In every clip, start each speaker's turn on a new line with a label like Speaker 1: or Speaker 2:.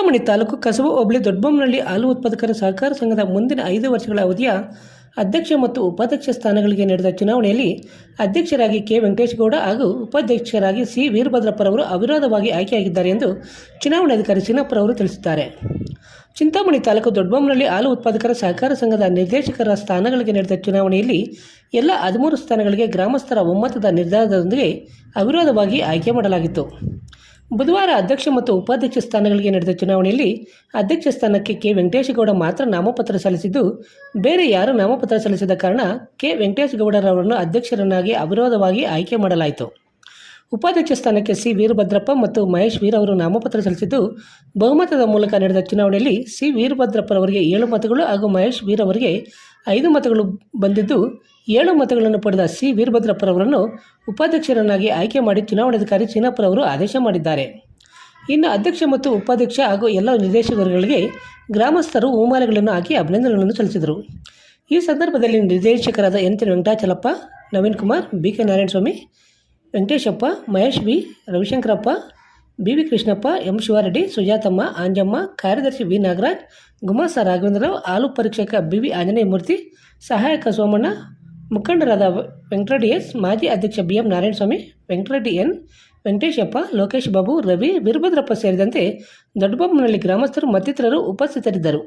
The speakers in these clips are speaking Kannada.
Speaker 1: ಚಿಂತಾಮಣಿ ತಾಲೂಕು ಕಸಬ ಹೋಬಳಿ ದೊಡ್ಡಬೊಮ್ಮನಹಳ್ಳಿ ಹಾಲು ಉತ್ಪಾದಕರ ಸಹಕಾರ ಸಂಘದ ಮುಂದಿನ ಐದು ವರ್ಷಗಳ ಅವಧಿಯ ಅಧ್ಯಕ್ಷ ಮತ್ತು ಉಪಾಧ್ಯಕ್ಷ ಸ್ಥಾನಗಳಿಗೆ ನಡೆದ ಚುನಾವಣೆಯಲ್ಲಿ ಅಧ್ಯಕ್ಷರಾಗಿ ಕೆ ವೆಂಕಟೇಶಗೌಡ ಹಾಗೂ ಉಪಾಧ್ಯಕ್ಷರಾಗಿ ಸಿ ವೀರಭದ್ರಪ್ಪರವರು ಅವಿರೋಧವಾಗಿ ಆಯ್ಕೆಯಾಗಿದ್ದಾರೆ ಎಂದು ಚುನಾವಣಾಧಿಕಾರಿ ಸಿನಪ್ಪರವರು ತಿಳಿಸಿದ್ದಾರೆ. ಚಿಂತಾಮಣಿ ತಾಲೂಕು ದೊಡ್ಡಬೊಮ್ಮನಹಳ್ಳಿ ಹಾಲು ಉತ್ಪಾದಕರ ಸಹಕಾರ ಸಂಘದ ನಿರ್ದೇಶಕರ ಸ್ಥಾನಗಳಿಗೆ ನಡೆದ ಚುನಾವಣೆಯಲ್ಲಿ ಎಲ್ಲ ಹದಿಮೂರು ಸ್ಥಾನಗಳಿಗೆ ಗ್ರಾಮಸ್ಥರ ಒಮ್ಮತದ ನಿರ್ಧಾರದೊಂದಿಗೆ ಅವಿರೋಧವಾಗಿ ಆಯ್ಕೆ ಮಾಡಲಾಗಿತ್ತು. ಬುಧವಾರ ಅಧ್ಯಕ್ಷ ಮತ್ತು ಉಪಾಧ್ಯಕ್ಷ ಸ್ಥಾನಗಳಿಗೆ ನಡೆದ ಚುನಾವಣೆಯಲ್ಲಿ ಅಧ್ಯಕ್ಷ ಸ್ಥಾನಕ್ಕೆ ಕೆ. ವೆಂಕಟೇಶಗೌಡ ಮಾತ್ರ ನಾಮಪತ್ರ ಸಲ್ಲಿಸಿದ್ದು, ಬೇರೆ ಯಾರೂ ನಾಮಪತ್ರ ಸಲ್ಲಿಸದ ಕಾರಣ ಕೆ. ವೆಂಕಟೇಶಗೌಡರವರನ್ನು ಅಧ್ಯಕ್ಷರನ್ನಾಗಿ ಅವಿರೋಧವಾಗಿ ಆಯ್ಕೆ ಮಾಡಲಾಯಿತು. ಉಪಾಧ್ಯಕ್ಷ ಸ್ಥಾನಕ್ಕೆ ಸಿ. ವೀರಭದ್ರಪ್ಪ ಮತ್ತು ಮಹೇಶ್ ವೀರ್ ಅವರು ನಾಮಪತ್ರ ಸಲ್ಲಿಸಿದ್ದು, ಬಹುಮತದ ಮೂಲಕ ನಡೆದ ಚುನಾವಣೆಯಲ್ಲಿ ಸಿ. ವೀರಭದ್ರಪ್ಪರವರಿಗೆ ಏಳು ಮತಗಳು ಹಾಗೂ ಮಹೇಶ್ ವೀರ್ ಅವರಿಗೆ ಐದು ಮತಗಳು ಬಂದಿದ್ದು ಏಳು ಮತಗಳನ್ನು ಪಡೆದ ಸಿ. ವೀರಭದ್ರಪ್ಪರವರನ್ನು ಉಪಾಧ್ಯಕ್ಷರನ್ನಾಗಿ ಆಯ್ಕೆ ಮಾಡಿ ಚುನಾವಣಾಧಿಕಾರಿ ಚಿನ್ನಪ್ಪರವರು ಆದೇಶ ಮಾಡಿದ್ದಾರೆ. ಇನ್ನು ಅಧ್ಯಕ್ಷ ಮತ್ತು ಉಪಾಧ್ಯಕ್ಷ ಹಾಗೂ ಎಲ್ಲ ನಿರ್ದೇಶಕರುಗಳಿಗೆ ಗ್ರಾಮಸ್ಥರು ಹೂಮಾಲೆಗಳನ್ನು ಹಾಕಿ ಅಭಿನಂದನೆಗಳನ್ನು ಸಲ್ಲಿಸಿದರು. ಈ ಸಂದರ್ಭದಲ್ಲಿ ನಿರ್ದೇಶಕರಾದ N Venkatachalappa, Naveen Kumar, B K Narayanaswamy, Venkateshappa, Mahesh B Ravishankarappa B V Krishnappa, M Shivareddy, Sujathamma, Anjamma, ಕಾರ್ಯದರ್ಶಿ ವಿ ನಾಗರಾಜ್ ಗುಮಾಸ ರಾಘವೇಂದ್ರರಾವ್, ಆಲು ಪರೀಕ್ಷಕ ಬಿ ವಿ ಆಂಜನೇಯ ಮೂರ್ತಿ, ಸಹಾಯಕ ಸೋಮಣ್ಣ, ಮುಖಂಡರಾದ ವೆಂಕಟರೆಡ್ಡಿ ಎಸ್, ಮಾಜಿ ಅಧ್ಯಕ್ಷ B M Narayanaswamy, Venkatareddy N, Venkateshappa, Lokesh Babu, Ravi, Veerabhadrappa ಸೇರಿದಂತೆ ದೊಡ್ಡಬೊಮ್ಮನಹಳ್ಳಿ ಗ್ರಾಮಸ್ಥರು ಮತ್ತಿತರರು ಉಪಸ್ಥಿತರಿದ್ದರು.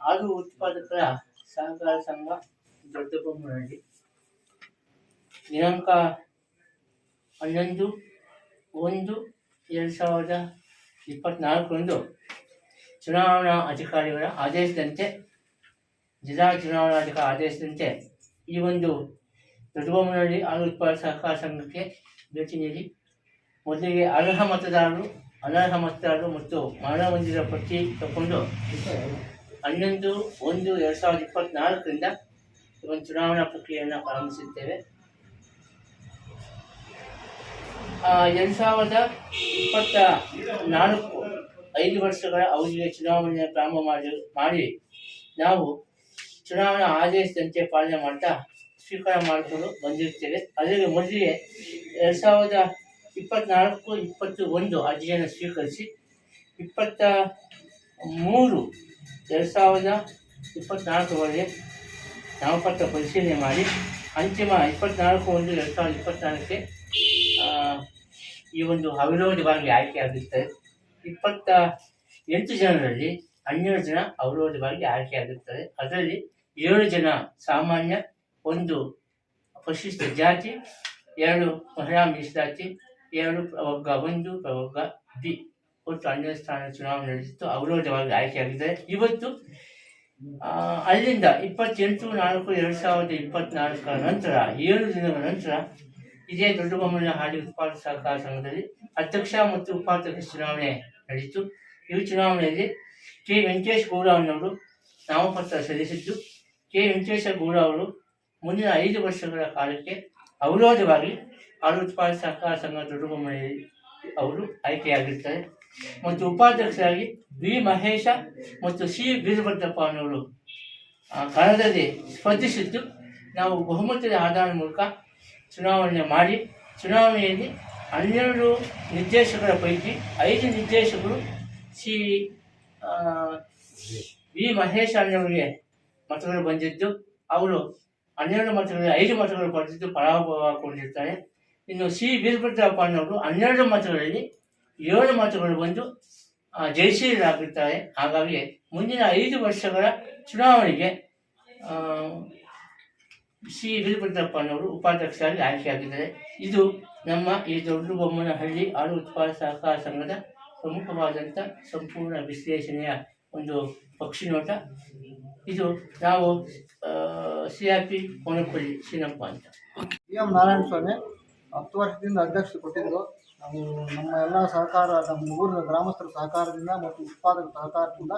Speaker 2: ಹಾಲು ಉತ್ಪಾದಕರ ಸಹಕಾರ ಸಂಘ ದೊಡ್ಡಬೊಮ್ಮನಹಳ್ಳಿ. ದಿನಾಂಕ ಹನ್ನೊಂದು ಒಂದು, ಎರಡು ಸಾವಿರದ ಇಪ್ಪತ್ತ್ನಾಲ್ಕರಂದು ಚುನಾವಣಾ ಅಧಿಕಾರಿಗಳ ಆದೇಶದಂತೆ, ಜಿಲ್ಲಾ ಚುನಾವಣಾಧಿಕಾರಿ ಆದೇಶದಂತೆ ಈ ಒಂದು ದೊಡ್ಡಬೊಮ್ಮನಹಳ್ಳಿ ಹಾಲು ಉತ್ಪಾದಕ ಸಹಕಾರ ಸಂಘಕ್ಕೆ ಭೇಟಿ ನೀಡಿ, ಮೊದಲಿಗೆ ಅರ್ಹ ಮತದಾರರು, ಅನರ್ಹ ಮತದಾರರು ಮತ್ತು ಮರಣ ಹೊಂದಿದ ಪಟ್ಟಿ ತಗೊಂಡು ಹನ್ನೊಂದು, ಒಂದು, ಎರಡು ಸಾವಿರದ ಇಪ್ಪತ್ತ್ನಾಲ್ಕರಿಂದ ಈ ಒಂದು ಚುನಾವಣಾ ಪ್ರಕ್ರಿಯೆಯನ್ನು ಪ್ರಾರಂಭಿಸುತ್ತೇವೆ ಎರಡು ಸಾವಿರದ ಇಪ್ಪತ್ತ ನಾಲ್ಕು ಐದು ವರ್ಷಗಳ ಅವಧಿಗೆ ಚುನಾವಣೆ ಪ್ರಾರಂಭ ಮಾಡಿ ಮಾಡಿ ನಾವು ಚುನಾವಣಾ ಆದೇಶದಂತೆ ಪಾಲನೆ ಮಾಡ್ತಾ ಸ್ವೀಕಾರ ಮಾಡಿಕೊಂಡು ಬಂದಿರ್ತೇವೆ ಅದರಲ್ಲಿ ಮೊದಲಿಗೆ ಎರಡು ಸಾವಿರದ ಇಪ್ಪತ್ತ್ನಾಲ್ಕು ಇಪ್ಪತ್ತು ಒಂದು ಅರ್ಜಿಯನ್ನು ಸ್ವೀಕರಿಸಿ, ಇಪ್ಪತ್ತ ಮೂರು ಎರಡು ಸಾವಿರದ ಇಪ್ಪತ್ತ್ನಾಲ್ಕರವರೆಗೆ ನಾಮಪತ್ರ ಪರಿಶೀಲನೆ ಮಾಡಿ, ಅಂತಿಮ ಇಪ್ಪತ್ನಾಲ್ಕು ಒಂದು ಎರಡು ಸಾವಿರದ ಇಪ್ಪತ್ನಾಲ್ಕಕ್ಕೆ ಈ ಒಂದು ಅವಿರೋಧವಾಗಿ ಆಯ್ಕೆಯಾಗುತ್ತದೆ ಇಪ್ಪತ್ತ ಎಂಟು ಜನರಲ್ಲಿ ಹನ್ನೆರಡು ಜನ ಅವಿರೋಧವಾಗಿ ಆಯ್ಕೆಯಾಗುತ್ತದೆ ಅದರಲ್ಲಿ ಏಳು ಜನ ಸಾಮಾನ್ಯ, ಒಂದು ಪಶಿಷ್ಟ ಜಾತಿ, ಎರಡು ಮಹಿಳಾ ಮೀಸಲಾತಿ, ಎರಡು ಪ್ರವರ್ಗ ಒಂದು, ಪ್ರವರ್ಗ ಬಿ. ಒಟ್ಟು ಹನ್ನೆರಡು ಸ್ಥಾನ ಚುನಾವಣೆ ನಡೆಸಿತ್ತು ಅವಿರೋಧವಾಗಿ ಆಯ್ಕೆಯಾಗಿದ್ದಾರೆ ಇವತ್ತು ಅಲ್ಲಿಂದ ಇಪ್ಪತ್ತೆಂಟು ನಾಲ್ಕು ಎರಡು ಸಾವಿರದ ಇಪ್ಪತ್ನಾಲ್ಕರ ನಂತರ, ಏಳು ದಿನಗಳ ನಂತರ ಇದೇ ದೊಡ್ಡಬೊಮ್ಮನಹಳ್ಳಿ ಉತ್ಪಾದಕ ಸಹಕಾರ ಸಂಘದಲ್ಲಿ ಅಧ್ಯಕ್ಷ ಮತ್ತು ಉಪಾಧ್ಯಕ್ಷ ಚುನಾವಣೆ ನಡೆಯಿತು. ಈ ಚುನಾವಣೆಯಲ್ಲಿ ಕೆ ವೆಂಕಟೇಶ್ ಗೌಡ ಅವರು ನಾಮಪತ್ರ ಸಲ್ಲಿಸಿದ್ದು ಕೆ ವೆಂಕಟೇಶ ಗೌಡ ಅವರು ಮುಂದಿನ ಐದು ವರ್ಷಗಳ ಕಾಲಕ್ಕೆ ಅವಿರೋಧವಾಗಿ ಹಾಲು ಉತ್ಪಾದಕ ಸಹಕಾರ ಸಂಘ ದೊಡ್ಡಬೊಮ್ಮನೆಯಲ್ಲಿ ಅವರು ಆಯ್ಕೆಯಾಗಿರ್ತಾರೆ ಮತ್ತು ಉಪಾಧ್ಯಕ್ಷರಾಗಿ ಬಿ ಮಹೇಶ ಮತ್ತು ಸಿ ವೀರಭದ್ರಪ್ಪ ಆ, ಕಣದಲ್ಲಿ ಸ್ಪರ್ಧಿಸಿದ್ದು ನಾವು ಬಹುಮತದ ಆಧಾರದ ಮೂಲಕ ಚುನಾವಣೆ ಮಾಡಿ ಚುನಾವಣೆಯಲ್ಲಿ ಹನ್ನೆರಡು ನಿರ್ದೇಶಕರ ಪೈಕಿ ಐದು ನಿರ್ದೇಶಕರು ಸಿ ವಿ ಮಹೇಶ್ ಅನ್ನವರಿಗೆ ಮತಗಳು ಬಂದಿದ್ದು. ಅವರು ಹನ್ನೆರಡು ಮತಗಳಲ್ಲಿ ಐದು ಮತಗಳು ಪಡೆದಿದ್ದು ಪರಾಭವಗೊಂಡಿರ್ತಾರೆ. ಇನ್ನು ಸಿ ವೀರಭದ್ರಪ್ಪ ಅನ್ನೋರು ಹನ್ನೆರಡು ಮತಗಳಲ್ಲಿ ಏಳು ಮತಗಳು ಬಂದು ಜಯಶೀಲರಾಗಿರ್ತಾರೆ. ಹಾಗಾಗಿ ಮುಂದಿನ ಐದು ವರ್ಷಗಳ ಚುನಾವಣೆಗೆ ಸಿ ವೀರಭದ್ರಪ್ಪನವರು ಉಪಾಧ್ಯಕ್ಷರಾಗಿ ಆಯ್ಕೆಯಾಗಿದ್ದಾರೆ. ಇದು ನಮ್ಮ ಈ ದೊಡ್ಡಬೊಮ್ಮನಹಳ್ಳಿ ಹಾಲು ಉತ್ಪಾದಕ ಸಹಕಾರ ಸಂಘದ ಪ್ರಮುಖವಾದಂಥ ಸಂಪೂರ್ಣ ವಿಶ್ಲೇಷಣೆಯ ಒಂದು ಪಕ್ಷಿ ನೋಟ. ಇದು ನಾವು C R P Konapalli Srinappa ಅಂತ.
Speaker 3: ಸಿ ಎಂ ನಾರಾಯಣ ಹತ್ತು ವರ್ಷದಿಂದ ಅಧ್ಯಕ್ಷತೆ ಕೊಟ್ಟಿದ್ದರು ನಾವು ನಮ್ಮ ಎಲ್ಲ ಸಹಕಾರ ನಮ್ಮ ಊರಿನ ಗ್ರಾಮಸ್ಥರ ಸಹಕಾರದಿಂದ ಮತ್ತು ಉತ್ಪಾದಕ ಸಹಕಾರದಿಂದ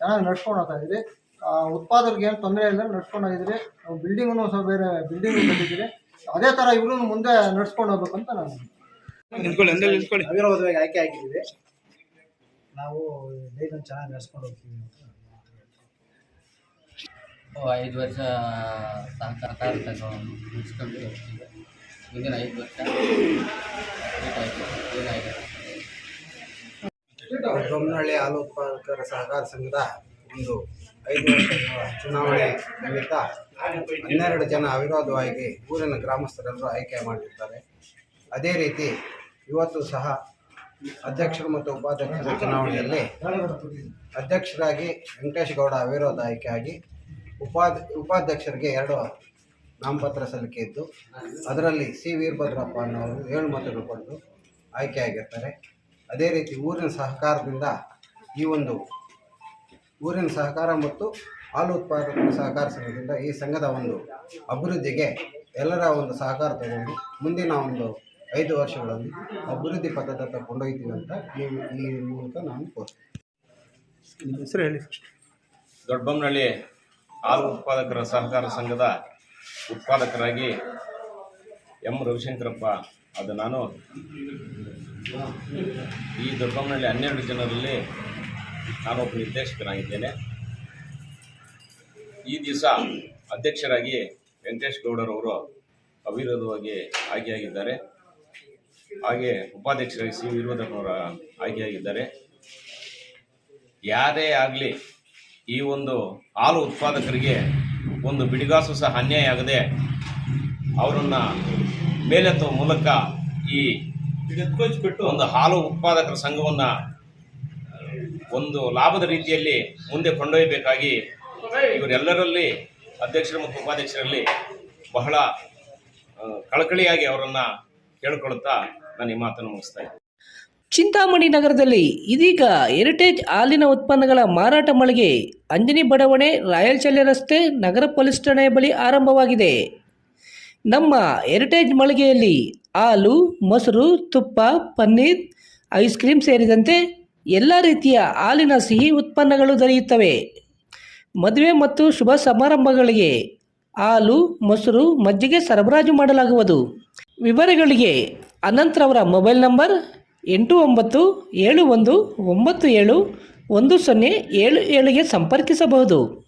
Speaker 3: ಚೆನ್ನಾಗಿ ನಡ್ಸ್ಕೊಂಡು ಹೋಗ್ತಾ ಇದ್ರಿ ಆ, ಉತ್ಪಾದಕರಿಗೆ ಏನು ತೊಂದರೆ ಇಲ್ಲ ನಡ್ಸ್ಕೊಂಡು ಹೋಗಿದ್ರಿ. ಬಿಲ್ಡಿಂಗೂ ಸಹ ಬೇರೆ ಬಿಲ್ಡಿಂಗ್ ಕಟ್ಟಿದ್ದೀರಿ. ಅದೇ ಥರ ಇವರು ಮುಂದೆ ನಡ್ಸ್ಕೊಂಡು ಹೋಗ್ಬೇಕಂತ ಅಂತ ನಾನು
Speaker 4: ನಿಂತ್ಕೊಳ್ಳಿ ಅಂದಲ್ಲಿ ನಿಂತ್ಕೊಳ್ಳಿ.
Speaker 5: ಅವಿರೋಧವಾಗಿ ಆಯ್ಕೆ ಆಗಿದ್ದೀವಿ. ನಾವು ಲೈಫನ್ನು ಚೆನ್ನಾಗಿ ನಡೆಸ್ಕೊಂಡು ಹೋಗ್ತೀವಿ ಅಂತ
Speaker 6: ಐದು ವರ್ಷ ಸರ್ಕಾರ ಮುಗಿಸ್ಕೊಂಡು ಹೋಗ್ತೀವಿ. ಮುಂದಿನ ಐದು ವರ್ಷ ಏನಾಗಿದೆ
Speaker 7: ಬೊಮ್ಮನಹಳ್ಳಿ ಹಾಲು ಉತ್ಪಾದಕರ ಸಹಕಾರ ಸಂಘದ ಒಂದು ಐದು ಚುನಾವಣೆ ನಿಮಿತ್ತ ಹನ್ನೆರಡು ಜನ ಅವಿರೋಧವಾಗಿ ಊರಿನ ಗ್ರಾಮಸ್ಥರೆಲ್ಲರೂ ಆಯ್ಕೆ ಮಾಡಿರ್ತಾರೆ ಅದೇ ರೀತಿ ಇವತ್ತು ಸಹ ಅಧ್ಯಕ್ಷರು ಮತ್ತು ಉಪಾಧ್ಯಕ್ಷರ ಚುನಾವಣೆಯಲ್ಲಿ ಅಧ್ಯಕ್ಷರಾಗಿ ವೆಂಕಟೇಶ್ ಗೌಡ ಅವಿರೋಧ ಆಯ್ಕೆಯಾಗಿ ಉಪಾಧ್ಯ ಉಪಾಧ್ಯಕ್ಷರಿಗೆ ಎರಡು ನಾಮಪತ್ರ ಸಲ್ಲಿಕೆ ಇದ್ದು ಅದರಲ್ಲಿ ಸಿ ವೀರಭದ್ರಪ್ಪ ಅನ್ನೋರು ಏಳು ಮತಗಳು ಪಡೆದು ಆಯ್ಕೆಯಾಗಿರ್ತಾರೆ. ಅದೇ ರೀತಿ ಊರಿನ ಸಹಕಾರದಿಂದ ಈ ಒಂದು ಊರಿನ ಸಹಕಾರ ಮತ್ತು ಹಾಲು ಉತ್ಪಾದಕರ ಸಹಕಾರ ಸಂಘದಿಂದ ಈ ಸಂಘದ ಒಂದು ಅಭಿವೃದ್ಧಿಗೆ ಎಲ್ಲರ ಒಂದು ಸಹಕಾರ ತಗೊಂಡು ಮುಂದಿನ ಒಂದು ಐದು ವರ್ಷಗಳಲ್ಲಿ ಅಭಿವೃದ್ಧಿ ಪಥದತ್ತ ಕೊಂಡೊಯ್ತೀವಿ ಅಂತ ಈ ಈ ಮೂಲಕ ನಾನು ಕೋರ್ತೀನಿ
Speaker 4: ಹೆಸರು ಹೇಳಿ ಫಸ್ಟ್
Speaker 8: ದೊಡ್ಡಬೊಮ್ಮನಹಳ್ಳಿ ಹಾಲು ಉತ್ಪಾದಕರ ಸಹಕಾರ ಸಂಘದ ಉತ್ಪಾದಕರಾಗಿ ಎಂ ರವಿಶಂಕರಪ್ಪ ಅದು ನಾನು ಈ ದೊಡ್ಡಬೊಮ್ಮನಹಳ್ಳಿ ಹನ್ನೆರಡು ಜನರಲ್ಲಿ ನಾನೊಬ್ಬ ನಿರ್ದೇಶಕನಾಗಿದ್ದೇನೆ. ಈ ದಿವಸ ಅಧ್ಯಕ್ಷರಾಗಿ ವೆಂಕಟೇಶ್ ಗೌಡರವರು ಅವಿರೋಧವಾಗಿ ಆಯ್ಕೆಯಾಗಿದ್ದಾರೆ. ಹಾಗೆ ಉಪಾಧ್ಯಕ್ಷರಾಗಿ ಸಿ ವಿರೋಧನವರು ಆಯ್ಕೆಯಾಗಿದ್ದಾರೆ. ಯಾರೇ ಆಗಲಿ ಈ ಒಂದು ಹಾಲು ಉತ್ಪಾದಕರಿಗೆ ಒಂದು ಬಿಡಿಗಾಸು ಸಹ ಅನ್ಯಾಯ ಆಗದೆ ಅವರನ್ನು ಮೇಲೆತ್ತುವ ಮೂಲಕ ಈ ಒಂದು ಹಾಲು ಉತ್ಪಾದಕರ ಸಂಘವನ್ನು ಒಂದು ಲಾಭದ ರೀತಿಯಲ್ಲಿ ಮುಂದೆ ಕೊಂಡೊಯ್ಯಬೇಕಾಗಿ ಇವರೆಲ್ಲರಲ್ಲಿ ಅಧ್ಯಕ್ಷರು ಮತ್ತು ಉಪಾಧ್ಯಕ್ಷರಲ್ಲಿ ಬಹಳ ಕಳಕಳಿಯಾಗಿ ಅವರನ್ನು ಕೇಳಿಕೊಳ್ಳುತ್ತಾ ನಾನು ಈ ಮಾತನ್ನು ಮುಗಿಸ್ತಾ
Speaker 1: ಚಿಂತಾಮಣಿ ನಗರದಲ್ಲಿ ಇದೀಗ ಹೆರಿಟೇಜ್ ಹಾಲಿನ ಉತ್ಪನ್ನಗಳ ಮಾರಾಟ ಮಳಿಗೆ ಅಂಜನಿ ಬಡಾವಣೆ ರಾಯಲ್ ಚಲ್ಲೆ ರಸ್ತೆ, ನಗರ ಪೊಲೀಸ್ ಠಾಣೆಯ ಬಳಿ ಆರಂಭವಾಗಿದೆ. ನಮ್ಮ ಹೆರಿಟೇಜ್ ಮಳಿಗೆಯಲ್ಲಿ ಹಾಲು, ಮೊಸರು, ತುಪ್ಪ, ಪನ್ನೀರ್ ಐಸ್ ಕ್ರೀಮ್ ಸೇರಿದಂತೆ ಎಲ್ಲ ರೀತಿಯ ಹಾಲಿನ ಸಿಹಿ ಉತ್ಪನ್ನಗಳು ದೊರೆಯುತ್ತವೆ. ಮದುವೆ ಮತ್ತು ಶುಭ ಸಮಾರಂಭಗಳಿಗೆ ಹಾಲು, ಮೊಸರು, ಮಜ್ಜಿಗೆ ಸರಬರಾಜು ಮಾಡಲಾಗುವುದು. ವಿವರಗಳಿಗೆ ಅನಂತರವರ ಮೊಬೈಲ್ ನಂಬರ್ ಎಂಟು ಒಂಬತ್ತು ಏಳು ಒಂದು ಒಂಬತ್ತು ಏಳು ಒಂದು ಸೊನ್ನೆ ಏಳು ಏಳಿಗೆ ಸಂಪರ್ಕಿಸಬಹುದು.